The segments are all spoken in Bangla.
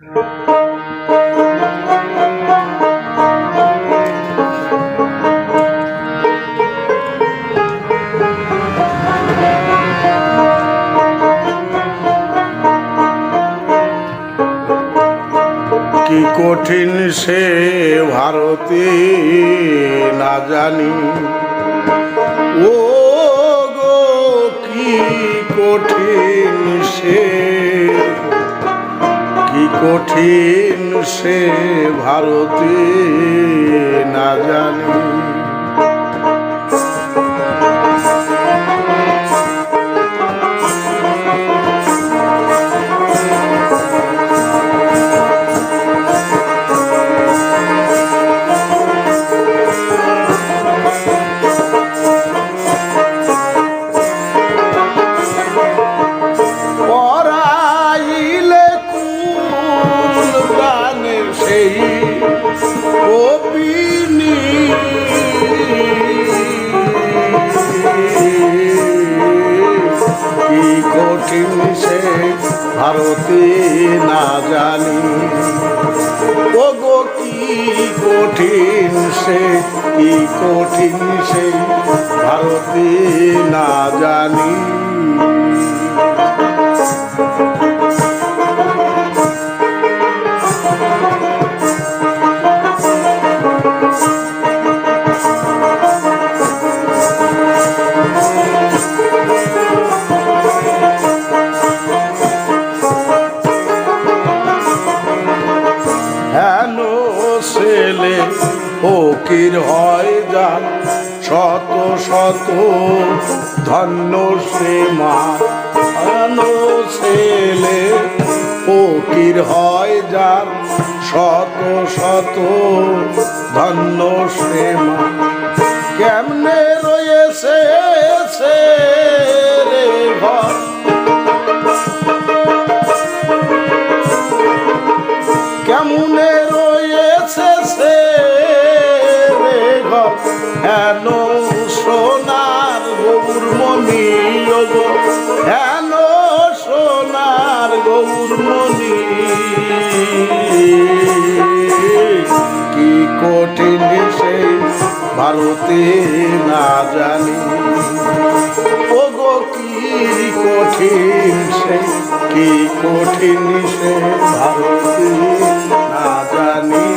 কি কঠিন সে ভারতে না জানি। ও গো কি কঠিন সে কঠিন সে ভারতে না জানি। কঠিন সে কি কঠিন সে ভারতী না জানি। ছেলে, ফকির হয় যান শত শত ধন্য সে মা। ছেলে, ফকির হয় যান শত শত ধন্য সে মা। হেন সোনার গৌর মনি গো, হেন সোনার গৌর মনি কি কঠিন সে ভারতে না জানি। ও গো কি কঠিন সে, কি কঠিন সে ভারতে না জানি।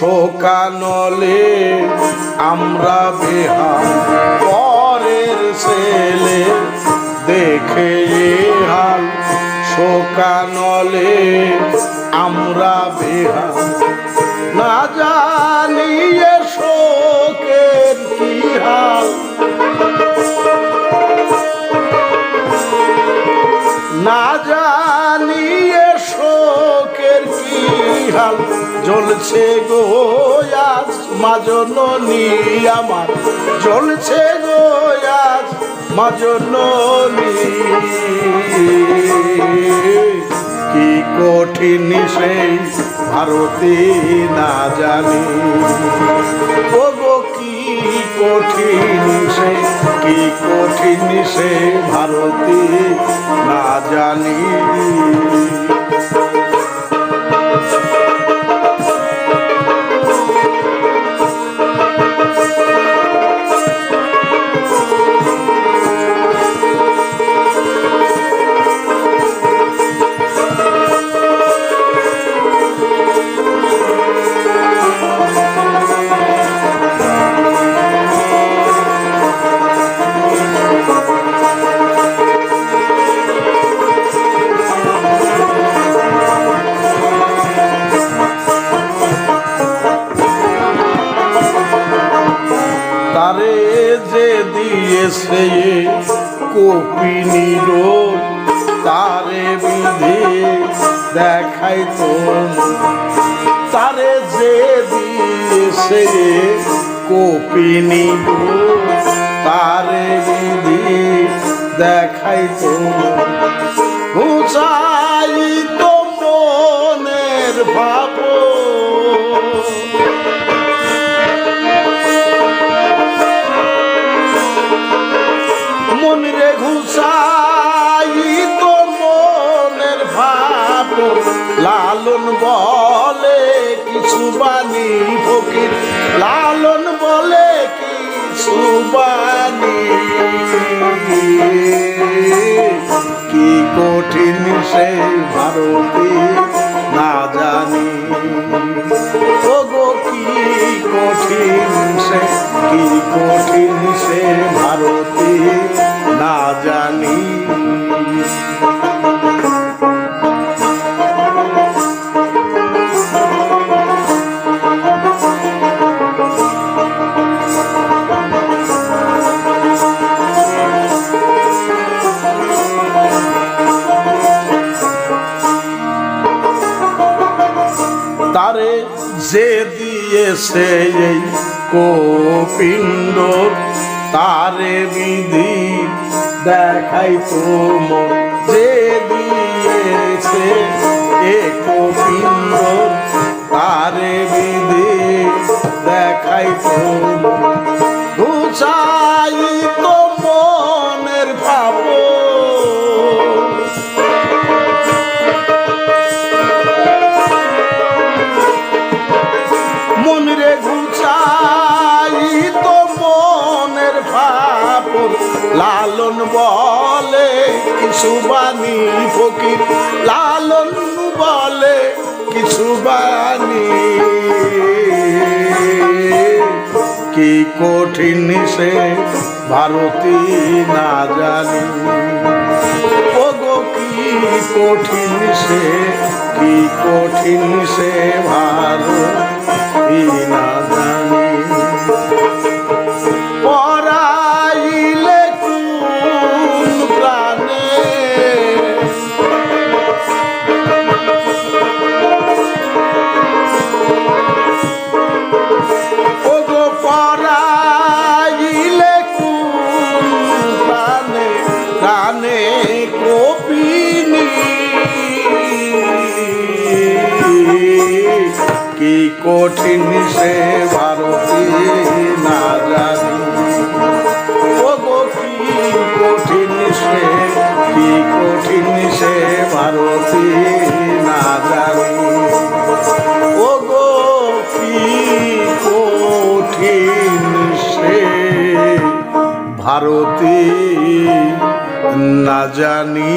শোকানলে আমরা বেহাল পরের ছেলে দেখে হাল। শোকানলে আমরা বেহাল না জানিয়ে শোকের কি হাল। না জানিয়ে শোকের কি হাল। জ্বলছে গো, আজ মাজননি আমার। জ্বলছে গো, আজ মাজননি কি কঠিন সেই ভারতে না জানি। ও কি কঠিন সে কি কঠিন সে ভারতী না জানি। কপিনী রোগ তারে বিধে দেখাই তো তারে যে দিয়েছে দিয়েছে কপিনি গো তারে বিধে দেখাই তো লালন বলে কিছু বাণী ফকির। লালন বলে কিছু বাণী কি কঠিন সে ভারতী যে দিয়েছে এই কপিণ্ড, তারে বিধি দেখাই তোমর। যে দিয়েছে এ কপিণ্ড, তারে বিধি দেখাই তোমর। বাণী ফকির, লালন বলে কিছু বাণী। কি কঠিন সে ভারতী না জানি। ওগো, কি কঠিন সে, কি কঠিন সে ভারতী না কি কঠিন সে ভারতী না জানি। কি কঠিন সে কি কঠিন সে ভারতী না জানি। ভারতী না জানি।